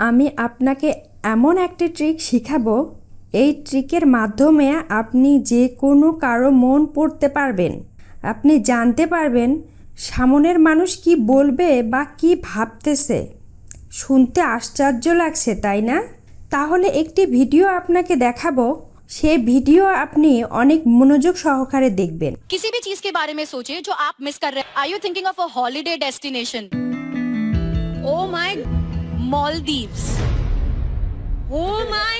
আমি আপনাকে এমন একটি ট্রিক শিখাবো এই ট্রিকের মাধ্যমে আপনি যে কোনো কারো মন পড়তে পারবেন আপনি জানতে পারবেন সামনের মানুষ কি বলবে বা কি ভাবতেছে শুনতে আশ্চর্য লাগছে তাই না তাহলে একটি ভিডিও আপনাকে দেখাবো সেই ভিডিও আপনি অনেক মনোযোগ সহকারে দেখবেন किसी भी चीज के बारे में सोचिए जो आप मिस कर रहे हैं are you thinking of a holiday destination oh my মলদ্বীপস ও মাই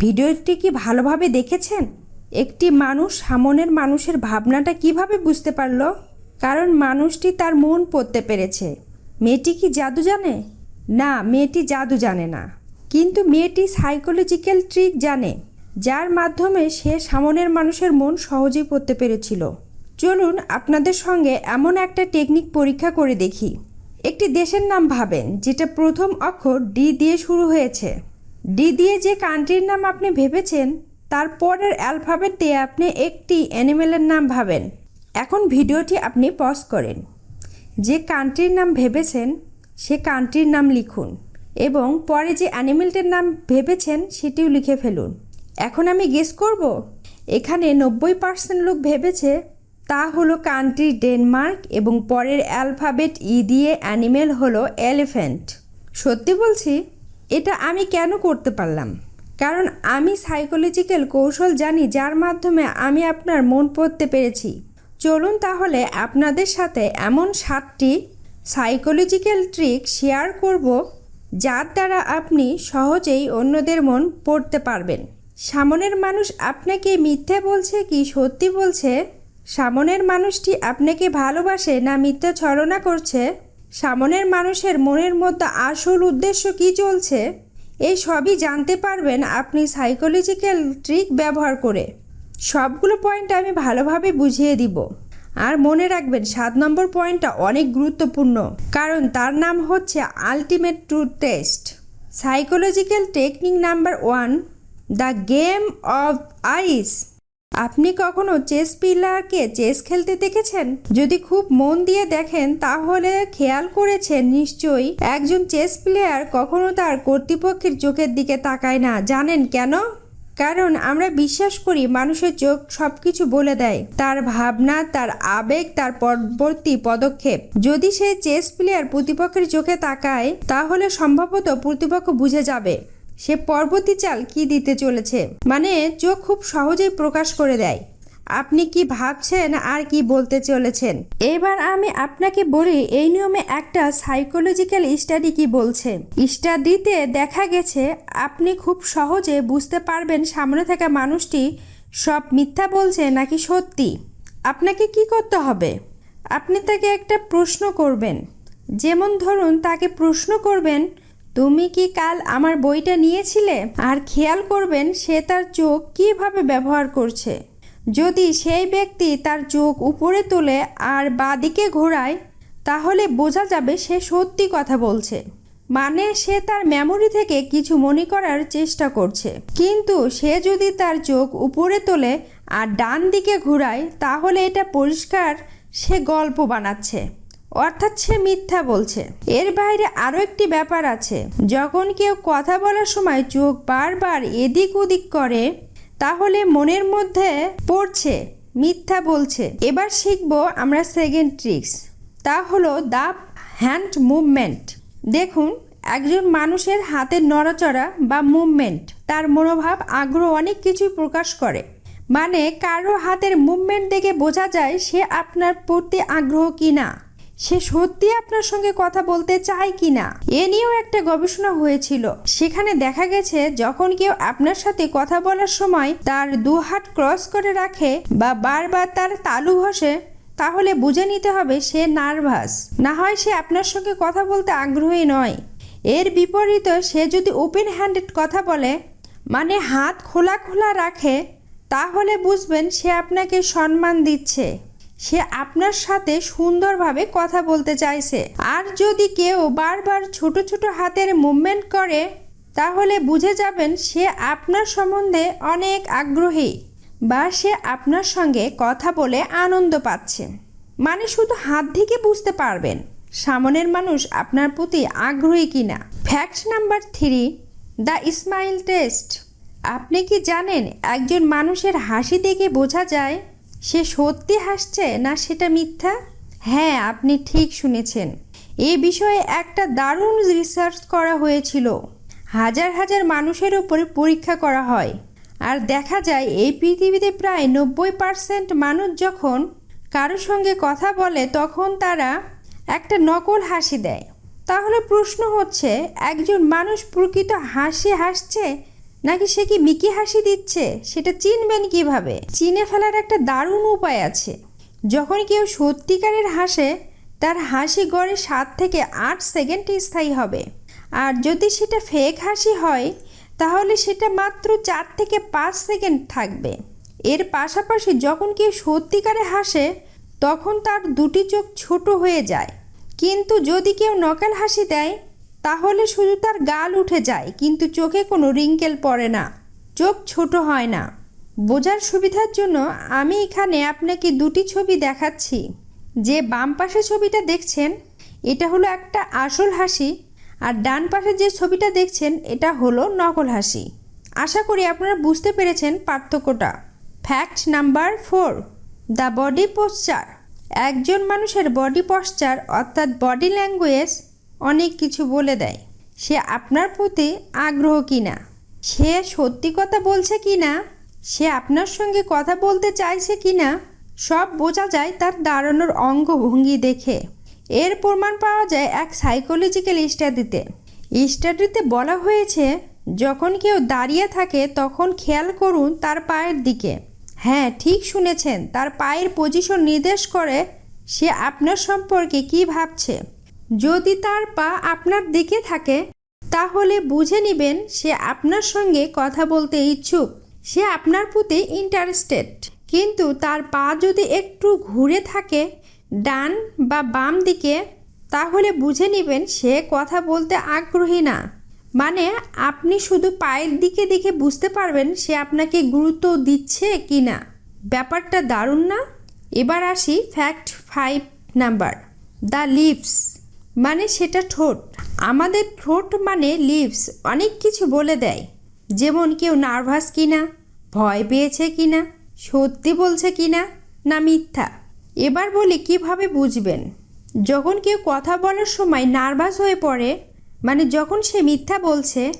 ভিডিওটি কি ভালোভাবে দেখেছেন? একটি মানুষ সামনের মানুষের ভাবনাটা কীভাবে বুঝতে পারল? কারণ মানুষটি তার মন পড়তে পেরেছে। মেয়েটি কি জাদু জানে? না, মেয়েটি জাদু জানে না। কিন্তু মেয়েটি সাইকোলজিক্যাল ট্রিক জানে। যার মাধ্যমে সে সামনের মানুষের মন সহজেই পড়তে পেরেছিল। চলুন আপনাদের সঙ্গে এমন একটা টেকনিক পরীক্ষা করে দেখি। একটি দেশের নাম ভাবেন, যেটা প্রথম অক্ষর ডি দিয়ে শুরু হয়েছে। ডি দিয়ে যে কান্ট্রির নাম আপনি ভেবেছেন তারপরের অ্যালফাবেট দিয়ে আপনি একটি অ্যানিমেলের নাম ভাবেন। এখন ভিডিওটি আপনি পজ করেন। যে কান্ট্রির নাম ভেবেছেন, সে কান্ট্রির নাম লিখুন এবং পরে যে অ্যানিমেলটির নাম ভেবেছেন, সেটিও লিখে ফেলুন। এখন আমি গেস করব? এখানে নব্বই পার্সেন্ট লোক ভেবেছে তা হলো কান্ট্রি ডেনমার্ক এবং পরের অ্যালফাবেট ই দিয়ে অ্যানিমেল হলো এলিফ্যান্ট সত্যি বলছি, এটা আমি কেন করতে পারলাম? কারণ আমি সাইকোলজিক্যাল কৌশল জানি, যার মাধ্যমে আমি আপনার মন পড়তে পেরেছি। চলুন তাহলে আপনাদের সাথে এমন সাতটি সাইকোলজিক্যাল ট্রিক শেয়ার করব, যার দ্বারা আপনি সহজেই অন্যদের মন পড়তে পারবেন। সামনের মানুষ আপনাকে মিথ্যে বলছে কি সত্যি বলছে? সামনের মানুষটি আপনাকে ভালোবাসে না মিথ্যা ছলনা করছে? সামনের মানুষের মনের মধ্যে আসল উদ্দেশ্য কি চলছে? এই সবই জানতে পারবেন আপনি সাইকোলজিক্যাল ট্রিক ব্যবহার করে। সবগুলো পয়েন্ট আমি ভালোভাবে বুঝিয়ে দিব। আর মনে রাখবেন, সাত নম্বর পয়েন্টটা অনেক গুরুত্বপূর্ণ। কারণ তার নাম হচ্ছে ultimate truth test psychological technique number one the game of eyes. আপনি কখনো চেস প্লেয়ারকে চেস খেলতে দেখেছেন? যদি খুব মন দিয়ে দেখেন, তাহলে খেয়াল করেছেন নিশ্চয়ই একজন চেস প্লেয়ার কখনো তার কর্তৃপক্ষের চোখের দিকে তাকায় না। জানেন কেন? কারণ আমরা বিশ্বাস করি মানুষের চোখ সব কিছু বলে দেয়। তার ভাবনা, তার আবেগ, তার পরবর্তী পদক্ষেপ। যদি সে চেস প্লেয়ার প্রতিপক্ষের চোখে তাকায়, তাহলে সম্ভবত প্রতিপক্ষ বুঝে যাবে। সে পরবর্তী চাল কি দিতে চলেছে? মানে চোখ খুব সহজেই প্রকাশ করে দেয়। আপনি কি ভাবছেন আর কি বলতে চলেছেন? এবার আমি আপনাকে বলি, এই নিয়মে একটা সাইকোলজিক্যাল স্টাডি কি বলছে? স্টাডিতে দেখা গেছে, আপনি খুব সহজে বুঝতে পারবেন সামনে থাকা মানুষটি সব মিথ্যা বলছে নাকি সত্যি। আপনাকে কি করতে হবে? আপনি তাকে একটা প্রশ্ন করবেন। যেমন ধরুন, তাকে প্রশ্ন করবেন তুমি কি কাল আমার বইটা নিয়েছিলে? আর খেয়াল করবেন, সে তার চোখ কীভাবে ব্যবহার করছে। যদি সেই ব্যক্তি তার চোখ উপরে তোলে আর বাদিকে ঘোরায়, তাহলে বোঝা যাবে সে সত্যি কথা বলছে। মানে সে তার মেমোরি থেকে কিছু মনে করার চেষ্টা করছে। কিন্তু সে যদি তার চোখ উপরে তোলে আর ডান দিকে ঘোরায়, তাহলে এটা পরিষ্কার সে গল্প বানাচ্ছে। অর্থাৎ সে মিথ্যা বলছে। এর বাইরে আরও একটি ব্যাপার আছে। যখন কেউ কথা বলার সময় চোখ বারবার এদিক ওদিক করে, তাহলে মনের মধ্যে পড়ছে, মিথ্যা বলছে। এবার শিখব আমরা সেকেন্ড ট্রিক্স। তা হলো দ্য হ্যান্ড মুভমেন্ট। দেখুন, একজন মানুষের হাতের নড়াচড়া বা মুভমেন্ট, তার মনোভাব, আগ্রহ অনেক কিছুই প্রকাশ করে। মানে কারও হাতের মুভমেন্ট দেখে বোঝা যায় সে আপনার প্রতি আগ্রহ কি না সে সত্যি আপনার সঙ্গে কথা বলতে চায় কি না এ নিয়েও একটা গবেষণা হয়েছিল। সেখানে দেখা গেছে, যখন কেউ আপনার সাথে কথা বলার সময় তার দু হাত ক্রস করে রাখে বা বারবার তার তালু ঘষে, তাহলে বুঝে নিতে হবে সে নার্ভাস। না হয় সে আপনার সঙ্গে কথা বলতে আগ্রহী নয়। এর বিপরীতে সে যদি ওপেন হ্যান্ডেড কথা বলে মানে হাত খোলা খোলা রাখে, তাহলে বুঝবেন সে আপনাকে সম্মান দিচ্ছে। সে আপনার সাথে সুন্দরভাবে কথা বলতে চাইছে। আর যদি কেউ বারবার ছোট ছোট হাতের মুভমেন্ট করে, তাহলে বুঝে যাবেন সে আপনার সম্বন্ধে অনেক আগ্রহী বা সে আপনার সঙ্গে কথা বলে আনন্দ পাচ্ছে। মানে শুধু হাত থেকে বুঝতে পারবেন সামনের মানুষ আপনার প্রতি আগ্রহী কিনা। Fact number three, the smile test. আপনি কি জানেন একজন মানুষের হাসি দেখে বোঝা যায় সে সত্যি হাসছে না সেটা মিথ্যা? হ্যাঁ আপনি ঠিক শুনেছেন। এ বিষয়ে একটা দারুণ রিসার্চ করা হয়েছিল। হাজার হাজার মানুষের উপরে পরীক্ষা করা হয়। আর দেখা যায়, এই পৃথিবীতে প্রায় নব্বই পার্সেন্ট মানুষ যখন কারোর সঙ্গে কথা বলে, তখন তারা একটা নকল হাসি দেয়। তাহলে প্রশ্ন হচ্ছে, একজন মানুষ প্রকৃত হাসি হাসছে? নাকি সে কি মিকি হাসি দিচ্ছে? সেটা চিনবেন কীভাবে? চিনে ফেলার একটা দারুণ উপায় আছে। যখন কেউ সত্যিকারের হাসে, তার হাসি গড়ে সাত থেকে আট সেকেন্ড স্থায়ী হবে। আর যদি সেটা ফেক হাসি হয়, তাহলে সেটা মাত্র চার থেকে পাঁচ সেকেন্ড থাকবে। এর পাশাপাশি যখন কেউ সত্যিকারে হাসে, তখন তার দুটি চোখ ছোট হয়ে যায়। কিন্তু যদি কেউ নকল হাসি দেয় তাহলে শুধু তার গাল উঠে যায়, কিন্তু চোখে কোনো রিঙ্কেল পড়ে না। চোখ ছোট হয় না। বোঝার সুবিধার জন্য আমি এখানে আপনাকে দুটি ছবি দেখাচ্ছি। যে বাম পাশে ছবিটা দেখছেন, এটা হলো একটা আসল হাসি, আর ডান পাশে যে ছবিটা দেখছেন, এটা হলো নকল হাসি। আশা করি আপনারা বুঝতে পেরেছেন পার্থক্যটা। Fact number four, the body posture একজন মানুষের বডি পশ্চার অর্থাৎ বডি ল্যাঙ্গুয়েজ অনেক কিছু বলে দেয়। সে আপনার প্রতি আগ্রহ কিনা সে সত্যি কথা বলছে কিনা সে আপনার সঙ্গে কথা বলতে চাইছে কিনা সব বোঝা যায় তার দাঁড়ানোর অঙ্গভঙ্গি দেখে। এর প্রমাণ পাওয়া যায় এক সাইকোলজিক্যাল স্টাডিতে স্টাডিতে বলা হয়েছে, যখন কেউ দাঁড়িয়ে থাকে তখন খেয়াল করুন তার পায়ের দিকে। হ্যাঁ ঠিক শুনেছেন, তার পায়ের পজিশন নির্দেশ করে সে আপনার সম্পর্কে কি ভাবছে। যদি তার পা আপনার দিকে থাকে, তাহলে বুঝে নেবেন সে আপনার সঙ্গে কথা বলতে ইচ্ছুক। সে আপনার প্রতি ইন্টারেস্টেড কিন্তু তার পা যদি একটু ঘুরে থাকে, ডান বা বাম দিকে, তাহলে বুঝে নেবেন সে কথা বলতে আগ্রহী না। মানে আপনি শুধু পায়ের দিকে দেখে বুঝতে পারবেন সে আপনাকে গুরুত্ব দিচ্ছে কি না। ব্যাপারটা দারুণ না? এবার আসি fact five number the lips মানে সেটা ঠোঁট। আমাদের ঠোঁট মানে লিভস, অনেক কিছু বলে দেয়। যেমন কেউ নার্ভাস কিনা, ভয় পেয়েছে কিনা, সত্যি বলছে কিনা না মিথ্যা। এবার বলি কীভাবে বুঝবেন? যখন কেউ কথা বলার সময় নার্ভাস হয়ে পড়ে মানে যখন সে মিথ্যা বলছে,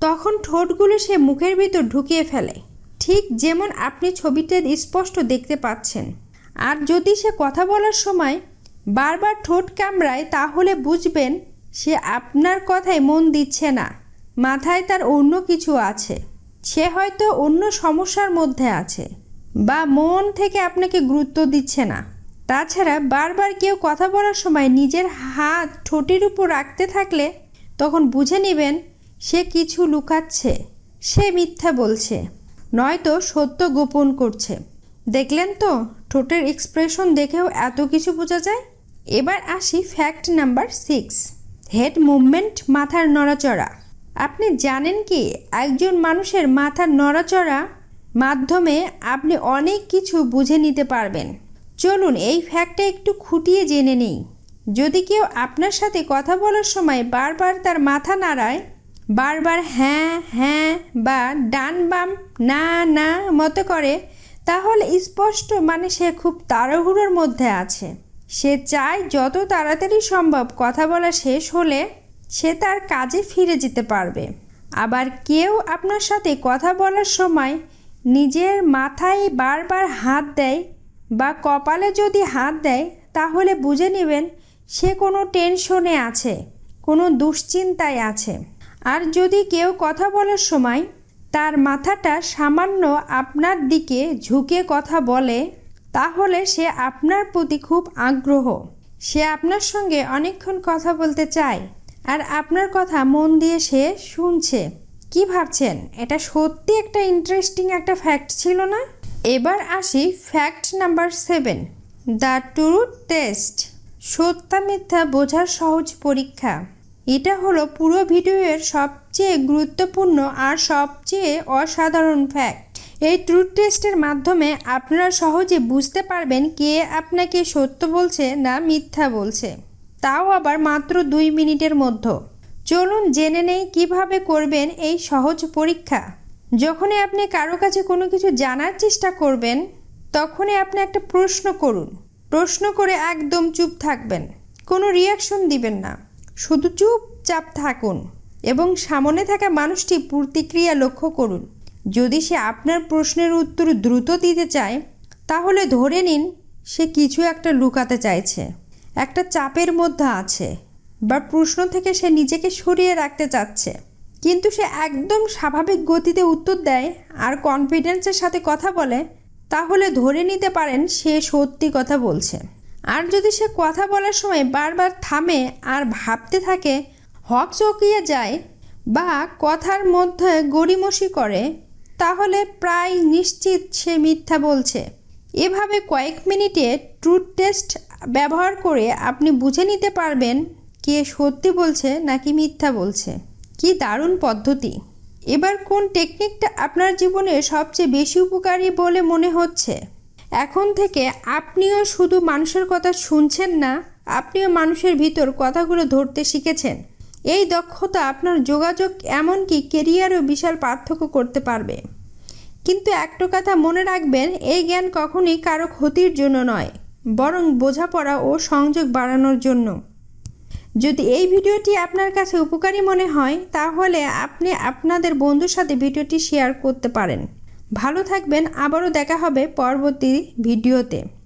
তখন ঠোঁটগুলো সে মুখের ভিতর ঢুকিয়ে ফেলে। ঠিক যেমন আপনি ছবিতে স্পষ্ট দেখতে পাচ্ছেন। আর যদি সে কথা বলার সময় বারবার ঠোঁট কামড়ায় তাহলে বুঝবেন সে আপনার কথায় মন দিচ্ছে না, মাথায় তার অন্য কিছু আছে। সে হয়তো অন্য সমস্যার মধ্যে আছে বা মন থেকে আপনাকে গুরুত্ব দিচ্ছে না। তাছাড়া বারবার কেউ কথা বলার সময় নিজের হাত ঠোঁটের উপর রাখতে থাকলে তখন বুঝে নেবেন সে কিছু লুকাচ্ছে, সে মিথ্যা বলছে, নয়তো সত্য গোপন করছে। দেখলেন তো, ঠোঁটের এক্সপ্রেশন দেখেও এত কিছু বোঝা যায়? এবার আসি fact number six head movement মাথার নড়াচড়া। আপনি জানেন কি, একজন মানুষের মাথার নড়াচড়া মাধ্যমে আপনি অনেক কিছু বুঝে নিতে পারবেন। চলুন এই ফ্যাক্টটা একটু খুঁটিয়ে জেনে নিই। যদি কেউ আপনার সাথে কথা বলার সময় বারবার তার মাথা নাড়ায়, বারবার হ্যাঁ হ্যাঁ বা ডান বাম না না মতো করে, তাহলে স্পষ্ট মানে সে খুব তাড়াহুড়োর মধ্যে আছে। সে চায় যত তাড়াতাড়ি সম্ভব কথা বলা শেষ হলে সে তার কাজে ফিরে যেতে পারবে। আবার কেউ আপনার সাথে কথা বলার সময় নিজের মাথায় বারবার হাত দেয় বা কপালে যদি হাত দেয়, তাহলে বুঝে নেবেন সে কোনো টেনশনে আছে, কোনো দুশ্চিন্তায় আছে। আর যদি কেউ কথা বলার সময় তার মাথাটা সামান্য আপনার দিকে ঝুঁকে কথা বলে তাহলে সে আপনার প্রতি খুব আগ্রহ। সে আপনার সঙ্গে অনেকক্ষণ কথা বলতে চায় আর আপনার কথা মন দিয়ে সে শুনছে। কি ভাবছেন? এটা সত্যি একটা ইন্টারেস্টিং একটা ফ্যাক্ট ছিল না? এবার আসি fact number seven the truth test Satya মিথ্যা বোঝার সহজ পরীক্ষা। এটা হলো পুরো ভিডিওর সবচেয়ে গুরুত্বপূর্ণ আর সবচেয়ে অসাধারণ ফ্যাক্ট এই ট্রুথ টেস্টের মাধ্যমে আপনারা সহজে বুঝতে পারবেন কে আপনাকে সত্য বলছে না মিথ্যা বলছে। তাও আবার মাত্র দুই মিনিটের মধ্যে। চলুন জেনে নেই কীভাবে করবেন এই সহজ পরীক্ষা। যখনই আপনি কারও কাছে কোনো কিছু জানার চেষ্টা করবেন, তখনই আপনি একটা প্রশ্ন করুন। প্রশ্ন করে একদম চুপ থাকবেন। কোনো রিয়াকশন দিবেন না। শুধু চুপচাপ থাকুন এবং সামনে থাকা মানুষটি প্রতিক্রিয়া লক্ষ্য করুন। যদি সে আপনার প্রশ্নের উত্তর দ্রুত দিতে চায়, তাহলে ধরে নিন সে কিছু একটা লুকাতে চাইছে। একটা চাপের মধ্যে আছে, বা প্রশ্ন থেকে সে নিজেকে সরিয়ে রাখতে চাচ্ছে। কিন্তু সে একদম স্বাভাবিক গতিতে উত্তর দেয় আর কনফিডেন্সের সাথে কথা বলে, তাহলে ধরে নিতে পারেন সে সত্যি কথা বলছে। আর যদি সে কথা বলার সময় বারবার থামে আর ভাবতে থাকে হক চকিয়ে যায় বা কথার মধ্যে গড়িমসি করে তাহলে প্রায় নিশ্চিত সে মিথ্যা বলছে। এভাবে কয়েক মিনিটে ট্রুথ টেস্ট ব্যবহার করে আপনি বুঝে নিতে পারবেন কে সত্যি বলছে নাকি মিথ্যা বলছে। কি দারুণ পদ্ধতি। এবার কোন টেকনিকটা আপনার জীবনে সবচেয়ে বেশি উপকারী বলে মনে হচ্ছে? এখন থেকে আপনিও শুধু মানুষের কথা শুনছেন না, আপনিও মানুষের ভিতর কথাগুলো ধরতে শিখেছেন। এই দক্ষতা আপনার যোগাযোগ এমনকি কেরিয়ারও বিশাল পার্থক্য করতে পারবে। কিন্তু একটা কথা মনে রাখবেন, এই জ্ঞান কখনোই কারও ক্ষতির জন্য নয়, বরং বোঝাপড়া ও সংযোগ বাড়ানোর জন্য। যদি এই ভিডিওটি আপনার কাছে উপকারী মনে হয়, তাহলে আপনি আপনাদের বন্ধুর সাথে ভিডিওটি শেয়ার করতে পারেন। ভালো থাকবেন, আবারও দেখা হবে পরবর্তী ভিডিওতে।